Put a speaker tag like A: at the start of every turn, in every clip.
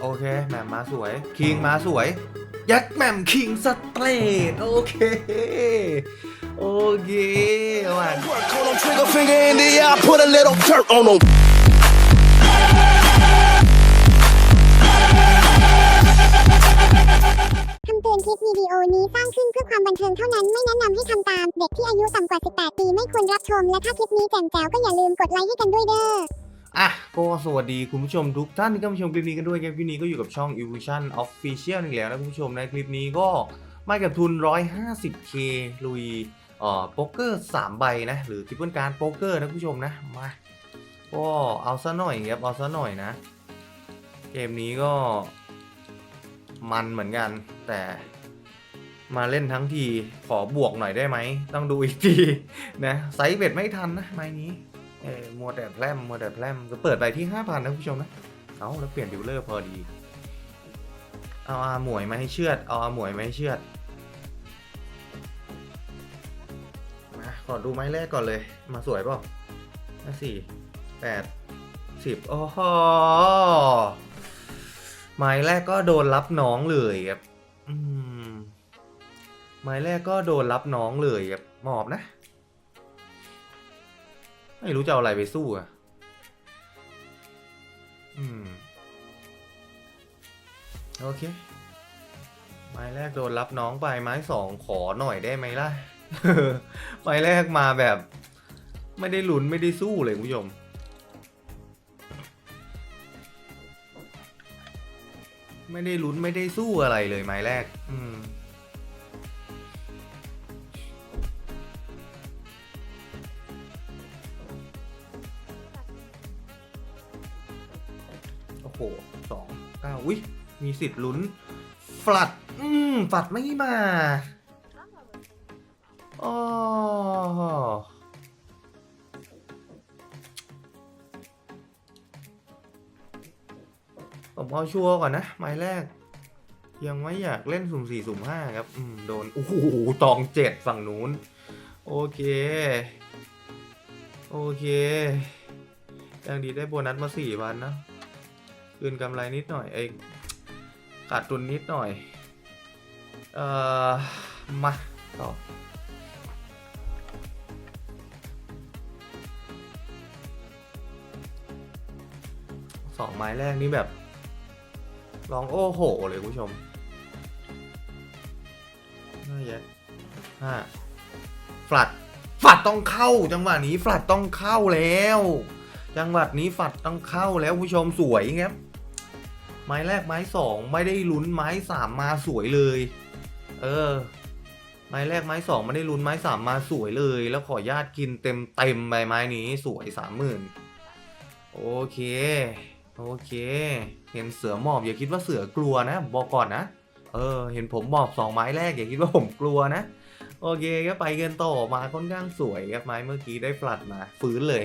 A: โอเคแหม่มมาสวย คิงมาสวย ยัดแหม่มคิงสเตรทโอเค โอเคว่ะ
B: Work on 'em, trigger finger in the air, put a little dirt on 'em.
C: คำเตือนคลิปวิดีโอนี้สร้างขึ้นเพื่อความบันเทิงเท่านั้นไม่แนะนำให้ทำตาม เด็กที่อายุต่ำกว่า 18 ปีไม่ควรรับชม และถ้าคลิปนี้แจ่มแจ๋วก็อย่าลืมกดไลค์ให้กันด้วยเด้อ
A: อะก็สวัสดีคุณผู้ชมทุกท่านที่เข้ามาชมคลิปนี้กันด้วยครับคลิปนี้ก็อยู่กับช่อง Evolution Official อีกแล้วนะคุณผู้ชมในคลิปนี้ก็มากับทุน 150k ลุยเอ่อโป๊กเกอร์ 3 ใบนะ หรือทิปเปิลการโป๊กเกอร์นะคุณผู้ชมนะ มาก็เอาซะหน่อยครับเอาซะหน่อยนะ เกมนี้ก็มันเหมือนกันแต่มาเล่นทั้งทีขอบวกหน่อยได้ไหม ต้องดูอีกทีนะไซส์เบ็ดไม่ทันนะไม้นี้ เออมัวแต่แพร่มมัวแต่แพร่มก็เปิดไปที่ห้าพันนะคุณผู้ชมนะ เอาแล้วเปลี่ยนดิวเลอร์พอดี เอาอาหมวยมาให้เชือด เอาอาหมวยมาให้เชือด มาขอดูไม้แรกก่อนเลย มาสวยเปล่าสี่แปดสิบโอ้โหไม้แรกก็โดนรับน้องเลยครับไม้แรกก็โดนรับน้องเลยครับหมอบนะ ไม่รู้จะเอาอะไรไปสู้อะ อืม โอเค ไม้แรกโดนรับน้องไป ไม้สองขอหน่อยได้ไหมล่ะ ไม้แรกมาแบบ ไม่ได้ลุ้นไม่ได้สู้เลยคุณผู้ชมไม่ได้ลุ้นไม่ได้สู้อะไรเลยไม้แรก อืม สิทธิ์ลุ้นฟลัด อืมฟลัดไม่มาอ๋อผมเอาชัวร์ก่อนนะไม้แรก ยังไม่อยากเล่นสุ่มสี่สุ่มห้าครับ อืม โดน โอ้โหตองเจ็ดฝั่งนู้น โอเค โอเคยังดีได้โบนัสมาสี่พันนะคืนกำไรนิดหน่อยเอง ขาดทุนนิดหน่อย เอ่อ มาต่อสองไม้แรกนี่แบบร้องโอ้โห เลยคุณผู้ชมน่าแยะห้าฟลัดฟลัดต้องเข้า จังหวะนี้ฟลัดต้องเข้าแล้ว จังหวัดนี้ฝัดต้องเข้าแล้วผู้ชมสวยครับ ไม้แรกไม้สองไม่ได้ลุ้นไม้สามมาสวยเลย เออ ไม้แรกไม้สองไม่ได้ลุ้นไม้สามมาสวยเลย แล้วขอญาตกินเต็มเต็มใบไม้นี้สวยสามหมื่นโอเค โอเค เห็นเสือหมอบอย่าคิดว่าเสือกลัวนะ บอกก่อนนะ เออ เห็นผมหมอบสองไม้แรกอย่าคิดว่าผมกลัวนะ โอเคก็ไปกันต่อมาค่อนข้างสวยครับไม้เมื่อกี้ได้ฟลัดมาฟื้นเลย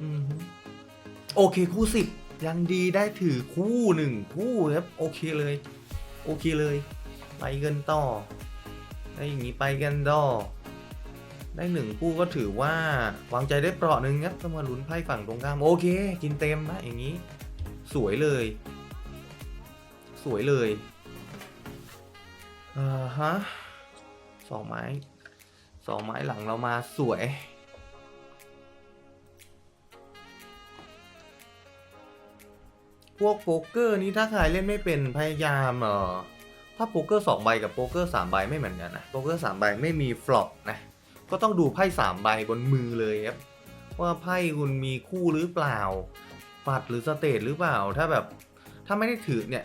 A: อืมโอเคคู่สิบยังดีได้ถือคู่หนึ่งคู่ครับโอเคเลย โอเคเลย ไปกันต่อได้อย่างนี้ไปกันต่อได้หนึ่งคู่ก็ถือว่าวางใจได้เปราะหนึ่งครับต้องมาลุ้นไพ่ฝั่งตรงข้ามโอเค กินเต็มนะอย่างนี้ สวยเลย สวยเลยอ่าฮะสองไม้สองไม้หลังเรามาสวย พวกโป๊กเกอร์นี้ถ้าใครเล่นไม่เป็นพยายามเออถ้าโป๊กเกอร์สองใบกับโป๊กเกอร์สามใบไม่เหมือนกันนะโป๊กเกอร์สามใบไม่มีฟลอปนะก็ต้องดูไพ่สามใบบนมือเลยครับว่าไพ่คุณมีคู่หรือเปล่า ปัดหรือสเตทหรือเปล่า ถ้าแบบถ้าไม่ได้ถือเนี่ย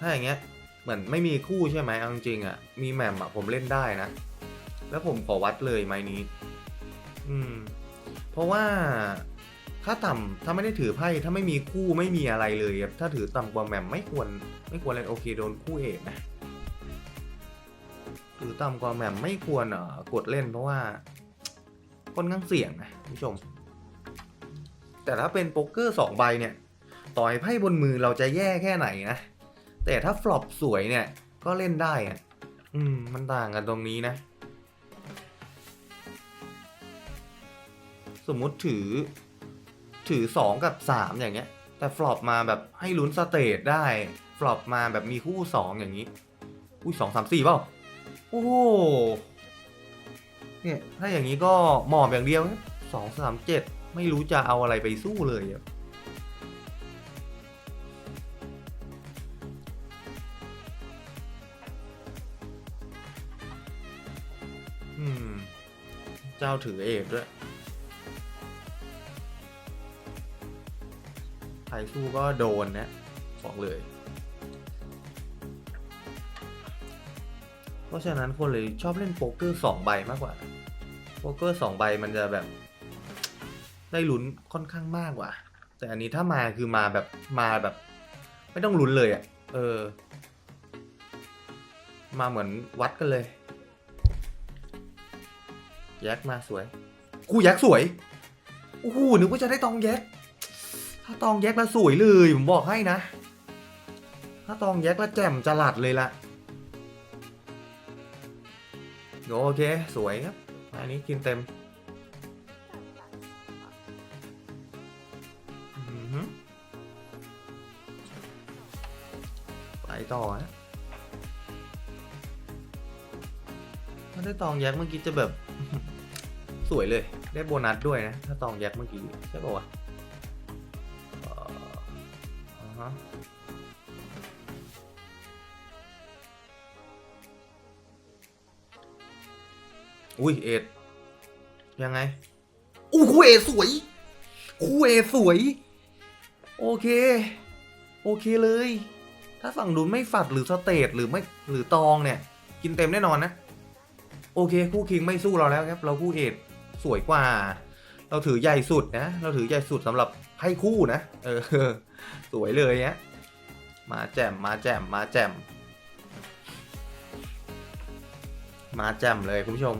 A: ถ้าอย่างเงี้ยเหมือนไม่มีคู่ใช่ไหมเอาจริงๆอะมีแหม่มอะผมเล่นได้นะ แล้วผมขอวัดเลยไม้นี้ อืม เพราะว่า ถ้าต่ำถ้าไม่ได้ถือไพ่ถ้าไม่มีคู่ไม่มีอะไรเลยครับถ้าถือต่ำกว่าแหม่มไม่ควร ไม่ควรเล่นโอเคโดนคู่เอกนะถือต่ำกว่าแหม่มไม่ควรเอ่อกดเล่นเพราะว่าค่อนข้างเสี่ยงนะคุณผู้ชม แต่ถ้าเป็นโป๊กเกอร์สองใบเนี่ย ต่อยไพ่บนมือเราจะแย่แค่ไหนนะแต่ถ้าฟลอปสวยเนี่ย ก็เล่นได้อะอืมมันต่างกันตรงนี้นะ สมมติถือ ถือสองกับสามอย่างเงี้ย แต่ฟลอปมาแบบให้ลุ้นสเตทได้ ฟลอปมาแบบมีคู่สองอย่างนี้ อุ้ยสองสามสี่เปล่า โอ้โหเนี่ยถ้าอย่างนี้ก็หมอบอย่างเดียวสองสามเจ็ดไม่รู้จะเอาอะไรไปสู้เลยอะอืมเจ้าถือเอกด้วย รสู้ก็โดนนะบอกเลย เพราะฉะนั้นคนเลยชอบเล่นโป๊กเกอร์สองใบมากกว่า โป๊กเกอร์สองใบมันจะแบบ ได้ลุ้นค่อนข้างมากกว่า แต่อันนี้ถ้ามาคือมาแบบมาแบบ ไม่ต้องลุ้นเลยอะ่ะ เออ มาเหมือนวัดกันเลย แยกมาสวย กูแยกสวย โอ้โหนึกว่าจะได้ตองแยก ถ้าตองแยกล้วสวยเลยผมบอกให้นะ ถ้าตองแยกล้วแจ่มจลัดเลยละโอเค สวยครับ อันนี้กินเต็มไปต่อฮะถ้าได้ตองแยกเมื่อกี้จะแบบ สวยเลย ได้โบนัสด้วยนะ ถ้าตองแยกเมื่อกี้ใช่ป่าวะ นาะอุ้ยเอ็ดยังไงอู้คู่เอสวย คู่เอสวย โอเค โอเคเลย ถ้าฝั่งดูนไม่ฝัดหรือสเตทหรือไม่หรือตองเนี่ย กินเต็มแน่นอนนะ โอเค คู่คิงไม่สู้เราแล้วครับ เราคู่เอ็ดสวยกว่า เราถือใหญ่สุดนะ เราถือใหญ่สุดสำหรับให้คู่นะ เออ สวยเลยเนี้ย มาแจมมาแจมมาแจมมาแจมเลยคุณผู้ชม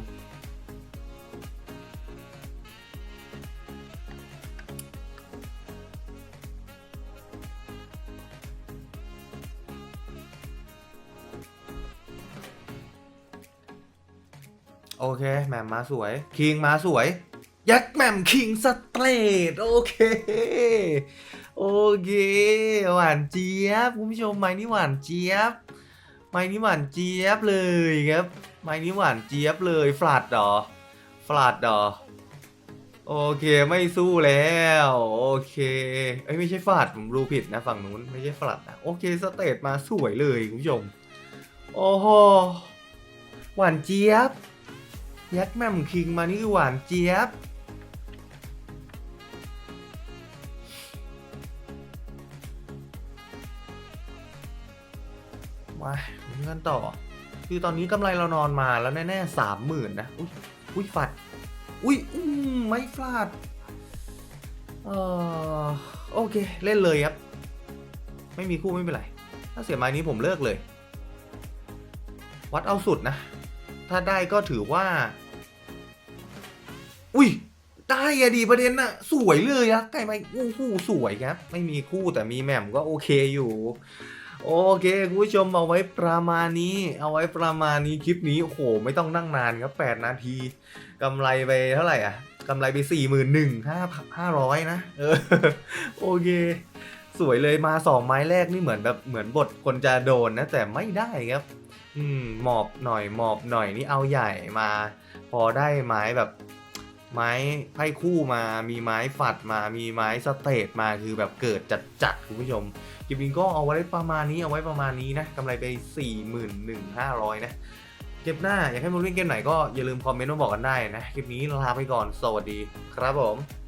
A: โอเคแหม่มมาสวย คิงมาสวย ยักษ์แหม่มคิงสเตรทโอเค โอเค หวานเจี๊ยบคุณผู้ชมไม้นี่หวานเจี๊ยบไม้นี่หวานเจี๊ยบเลยครับไม้นี่หวานเจี๊ยบเลยฟลัดดอฟลัดดอโอเคไม่สู้แล้ว โอเคเอ้ยไม่ใช่ฟลัดผมรู้ผิดนะฝั่งนู้นไม่ใช่ฟลัดนะโอเคสเตทมาสวยเลยคุณผู้ชมโอ้โหหวานเจี๊ยบยักษ์แม่มคิงมานี่คือหวานเจี๊ยบ ต่อ คือตอนนี้กำไรเรานอนมาแล้วแน่ๆสามหมื่นนะ อุ้ยอุ้ยฝัด อุ้ยอืมไม่ฟลาดเออโอเค เล่นเลยครับ ไม่มีคู่ไม่เป็นไร ถ้าเสียไม้นี้ผมเลิกเลย วัดเอาสุดนะ ถ้าได้ก็ถือว่า อุ้ยได้อะดีประเด็นน่ะ สวยเลยอะไก่ไม้อู้หูสวยครับ ไม่มีคู่แต่มีแหม่มก็โอเคอยู่ โอเคคุณผู้ชมเอาไว้ประมาณนี้ เอาไว้ประมาณนี้คลิปนี้โอ้โหไม่ต้องนั่งนานครับแปดนาทีกำไรไปเท่าไหร่อะกำไรไปสี่หมื่นหนึ่งห้าห้าร้อยนะเออโอเค สวยเลยมาสองไม้แรกนี่เหมือนแบบเหมือนบทคนจะโดนนะ แต่ไม่ได้ครับ อืมหมอบหน่อยหมอบหน่อยนี่เอาใหญ่มา พอได้ไม้แบบ ไม้ไพ่คู่มา มีไม้ฝัดมา มีไม้สเตทมา คือแบบเกิดจัดจัดๆคุณผู้ชมคลิปนี้ก็เอาไว้ประมาณนี้ เอาไว้ประมาณนี้นะกำไรไป 41,500 นะ เก็บหน้า อยากให้มาเล่นเกมไหนก็อย่าลืมคอมเมนต์มาบอกกันได้นะ คลิปนี้ลาไปก่อน สวัสดีครับผม